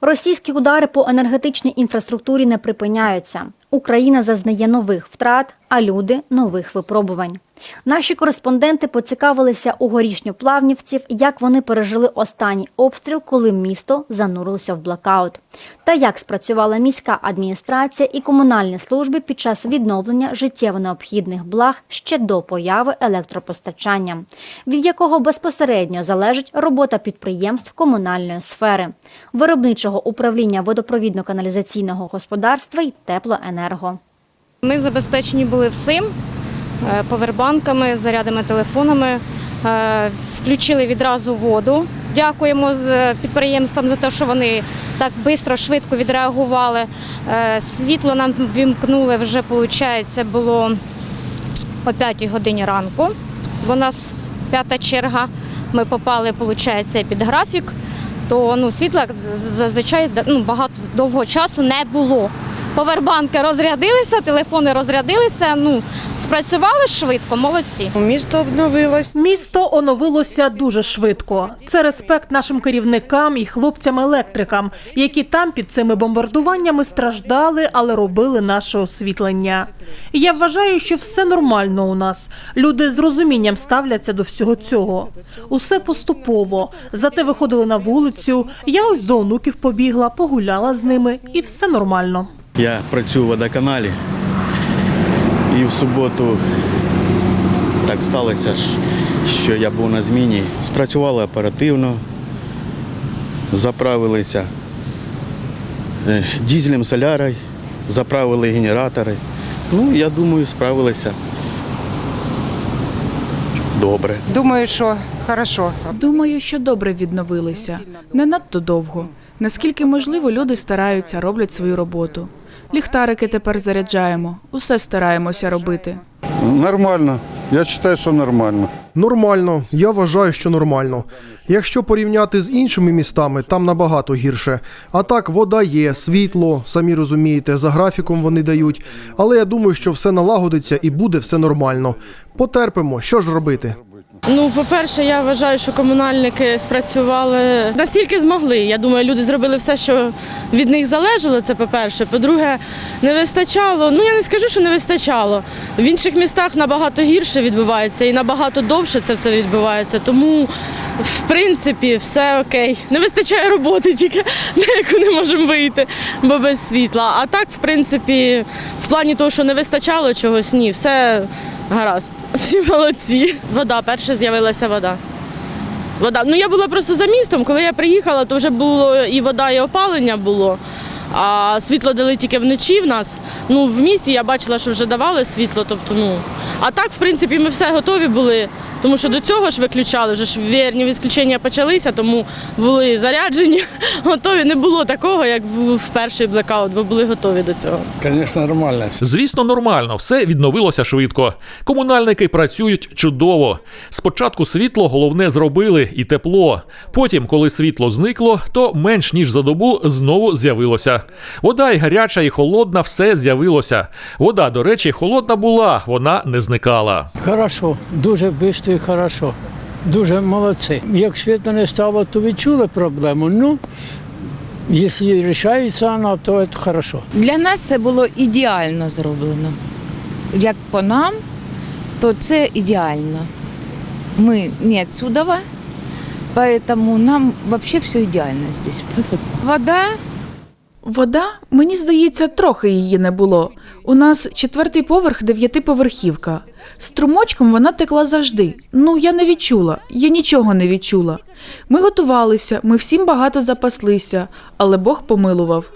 Російські удари по енергетичній інфраструктурі не припиняються. Україна зазнає нових втрат, а люди нових випробувань. Наші кореспонденти поцікавилися у горішньоплавнівців, як вони пережили останній обстріл, коли місто занурилося в блокаут, та як спрацювала міська адміністрація і комунальні служби під час відновлення життєво необхідних благ ще до появи електропостачання, від якого безпосередньо залежить робота підприємств комунальної сфери, виробничого управління водопровідно-каналізаційного господарства і теплоенерго. Ми забезпечені були всім повербанками, зарядами телефонами. Е, Включили відразу воду. Дякуємо з підприємствам за те, що вони так швидко, швидко відреагували. Е, Світло нам вімкнули вже, виходить, було о 5 годині ранку. Бо у нас п'ята черга. Ми попали, виходить, під графік, то ну, світла зазвичай ну, багато довго часу не було. Повербанки розрядилися, телефони розрядилися. Ну, спрацювали швидко, молодці. Місто обновилось. Місто оновилося дуже швидко. Це респект нашим керівникам і хлопцям-електрикам, які там під цими бомбардуваннями страждали, але робили наше освітлення. І Я вважаю, що все нормально у нас. Люди з розумінням ставляться до всього цього. Усе поступово. Зате виходили на вулицю. Я ось до онуків побігла, погуляла з ними, і все нормально. Я працюю в водоканалі і в суботу так сталося, що я був на зміні. Спрацювали оперативно, заправилися е, дізелем солярою, заправили генератори. Ну, я думаю, справилися добре. Думаю, що хорошо. Думаю, що добре відновилися. Не надто довго. Наскільки можливо, люди стараються, роблять свою роботу. Ліхтарики тепер заряджаємо, усе стараємося робити. Нормально. Я вважаю, що нормально. Нормально, я вважаю, що нормально. Якщо порівняти з іншими містами, там набагато гірше. А так, вода є, світло, самі розумієте, за графіком вони дають. Але я думаю, що все налагодиться і буде все нормально. Потерпимо, що ж робити? Ну, по-перше, я вважаю, що комунальники спрацювали настільки змогли. Я думаю, люди зробили все, що від них залежало. Це по-перше. По-друге, не вистачало. Ну я не скажу, що не вистачало. В інших містах набагато гірше відбувається і набагато довше це все відбувається. Тому, в принципі, все окей. Не вистачає роботи, тільки на яку не можемо вийти, бо без світла. А так, в принципі, в плані того, що не вистачало чогось, ні, все гаразд. Всі молодці. Вода, перше з'явилася вода. Вода. Ну я була просто за містом. Коли я приїхала, то вже було і вода, і опалення було. А світло дали тільки вночі в нас. Ну, в місті я бачила, що вже давали світло. Тобто, ну. А так, в принципі, ми все готові були, тому що до цього ж виключали, вже ж вірні відключення почалися, тому були заряджені, готові. Не було такого, як був перший блекаут, бо були готові до цього. Звісно, нормально. Звісно, нормально, все відновилося швидко. Комунальники працюють чудово. Спочатку світло головне зробили і тепло. Потім, коли світло зникло, то менш ніж за добу знову з'явилося. Вода і гаряча, і холодна, все з'явилося. Вода, до речі, холодна була, вона не зникала. Хорошо, дуже швидко і хорошо. Дуже молодці. Як світло не стало, то відчули проблему. Ну, якщо вирішується вона, то це хорошо. Для нас це було ідеально зроблено. Як по нам, то це ідеально. Ми не отсюда, поэтому нам вообще все идеально здесь. Вода Вода, мені здається, трохи її не було. У нас четвертий поверх, дев'ятиповерхівка. Струмочком вона текла завжди. Ну, я не відчула, я нічого не відчула. Ми готувалися, ми всім багато запаслися, але Бог помилував.